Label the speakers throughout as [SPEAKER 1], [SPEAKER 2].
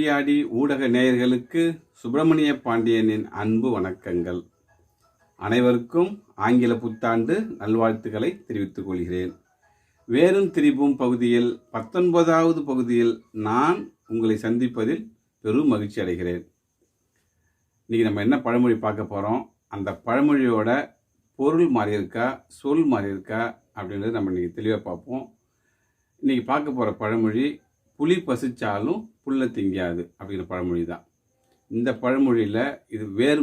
[SPEAKER 1] அங்காடி ஊடக நேயர்களுக்கு சுப்பிரமணிய பாண்டியனின் அன்பு வணக்கங்கள். அனைவருக்கும் ஆங்கில புத்தாண்டு நல்வாழ்த்துக்களை தெரிவித்துக் கொள்கிறேன். வேறும் திரிபும் பகுதியில் பத்தொன்பதாவது பகுதியில் நான் உங்களை சந்திப்பதில் பெரும் மகிழ்ச்சி அடைகிறேன். இன்றைக்கி நம்ம என்ன பழமொழி பார்க்க போகிறோம் அந்த பழமொழியோட பொருள் மாறி இருக்கா சொல் மாறி இருக்கா அப்படின்றது நம்ம இன்றைக்கி தெளிவாக பார்ப்போம். இன்றைக்கி பார்க்க போகிற பழமொழி புலி பசிச்சாலும் புல்லை திங்காது அப்படிங்கிற பழமொழி தான் இந்த பழமொழியில் இது வேறு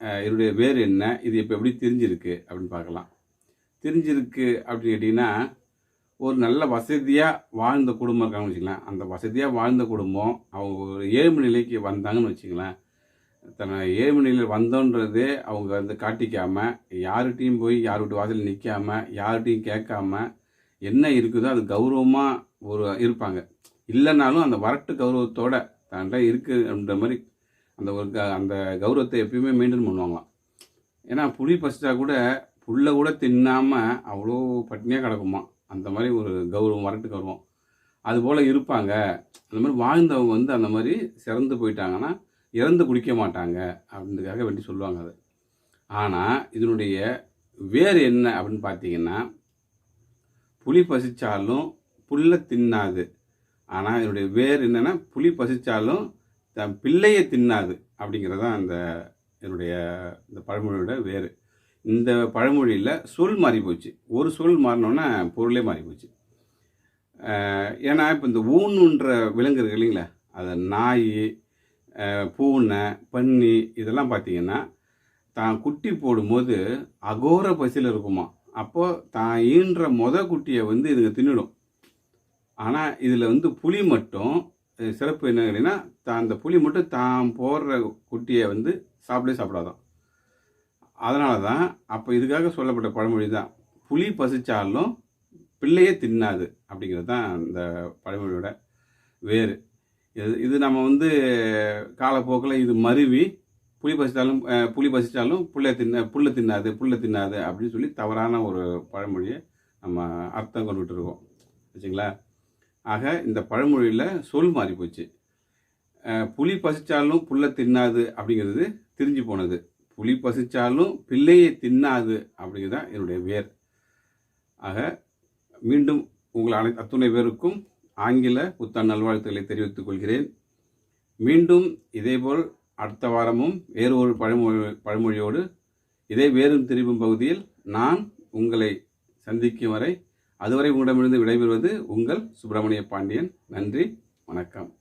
[SPEAKER 1] இதனுடைய வேறு என்ன இது இப்போ எப்படி தெரிஞ்சிருக்கு அப்படின்னு பார்க்கலாம். தெரிஞ்சிருக்கு அப்படின்னு கேட்டிங்கன்னா ஒரு நல்ல வசதியாக வாழ்ந்த குடும்பம் இருக்காங்கன்னு வச்சுக்கலாம் அந்த வசதியாக வாழ்ந்த குடும்பம் அவங்க ஒரு ஏழ்மை நிலைக்கு வந்தாங்கன்னு வச்சுங்களேன் தன்னை ஏழ்மை நிலையில் வந்தோன்றதே அவங்க வந்து காட்டிக்காமல் யார்கிட்டையும் போய் யார் வாசலில் நிற்காம யார்கிட்டையும் கேட்காம என்ன இருக்குதோ அது கௌரவமாக ஒரு இருப்பாங்க. இல்லைனாலும் அந்த வரட்டு கௌரவத்தோட தன்கிட்ட இருக்குன்ற மாதிரி அந்த ஒரு க- அந்த கௌரவத்தை எப்பயுமே மெயின்டைன் பண்ணுவாங்களாம். ஏன்னா புளி பசிச்சா கூட புல்லை கூட தின்னாமல் அவ்வளோ பட்டினியாக கிடக்குமா? அந்த மாதிரி ஒரு கௌரவம் வரட்டு கௌரவம். அதுபோல் இருப்பாங்க. அந்த மாதிரி வாழ்ந்தவங்க வந்து அந்த மாதிரி சிறந்து போயிட்டாங்கன்னா இறந்து குடிக்க மாட்டாங்க அப்படின்றதுக்காக வேண்டி சொல்லுவாங்க அது. ஆனால் இதனுடைய வேர் என்ன அப்படின்னு பார்த்தீங்கன்னா புளி பசித்தாலும் புல்லை தின்னாது. ஆனால் இதனுடைய வேர் என்னென்னா புலி பசித்தாலும் தன் பிள்ளையை தின்னாது அப்படிங்கிறது தான் அந்த என்னுடைய இந்த பழமொழியோட வேறு. இந்த பழமொழியில் சொல் மாறி போச்சு. ஒரு சொல் மாறினோன்னா பொருளே மாறி போச்சு. ஏன்னா இப்போ இந்த ஊனுன்ற விலங்கு இருக்கு இல்லைங்களா? அதை நாய் பூனை பன்னி இதெல்லாம் பார்த்தீங்கன்னா தான் குட்டி போடும்போது அகோர பசியில் இருக்குமா அப்போது தான் ஈன்ற மொத குட்டியை வந்து இதுங்க தின்னுடும். ஆனால் இதில் வந்து புலி மட்டும் சிறப்பு என்ன கேட்டிங்கன்னா தான் அந்த புலி மட்டும் தான் போடுற குட்டியை வந்து சாப்பிடவே சாப்பிடாதான். அதனால தான் அப்போ இதுக்காக சொல்லப்பட்ட பழமொழி தான் புலி பசித்தாலும் பிள்ளையே தின்னாது அப்படிங்கிறது தான் அந்த பழமொழியோட வேறு. இது இது நம்ம வந்து காலப்போக்கில் இது மருவி புலி பசித்தாலும் புலி பசித்தாலும் புள்ளை தின்ன புல்லை தின்னாது புல்லை தின்னாது அப்படின்னு சொல்லி தவறான ஒரு பழமொழியை நம்ம அர்த்தம் கொண்டுகிட்டு இருக்கோம். வச்சுங்களா ஆக இந்த பழமொழியில் சொல் மாறி போச்சு. புலி பசிச்சாலும் புல்லை தின்னாது அப்படிங்கிறது திரிஞ்சு போனது. புலி பசிச்சாலும் பிள்ளையை தின்னாது அப்படிங்கிறது தான் என்னுடைய வேர். ஆக மீண்டும் உங்கள் அனை அத்துணை பேருக்கும் ஆங்கில புத்தாண்டு நல்வாழ்த்துக்களை தெரிவித்துக் கொள்கிறேன். மீண்டும் இதேபோல் அடுத்த வாரமும் வேறு ஒரு பழமொழி பழமொழியோடு இதே வேறும் திரும்பும் பகுதியில் நான் உங்களை சந்திக்கும் வரை அதுவரை உங்களிடமிருந்து விடைபெறுவது உங்கள் சுப்பிரமணிய பாண்டியன். நன்றி வணக்கம்.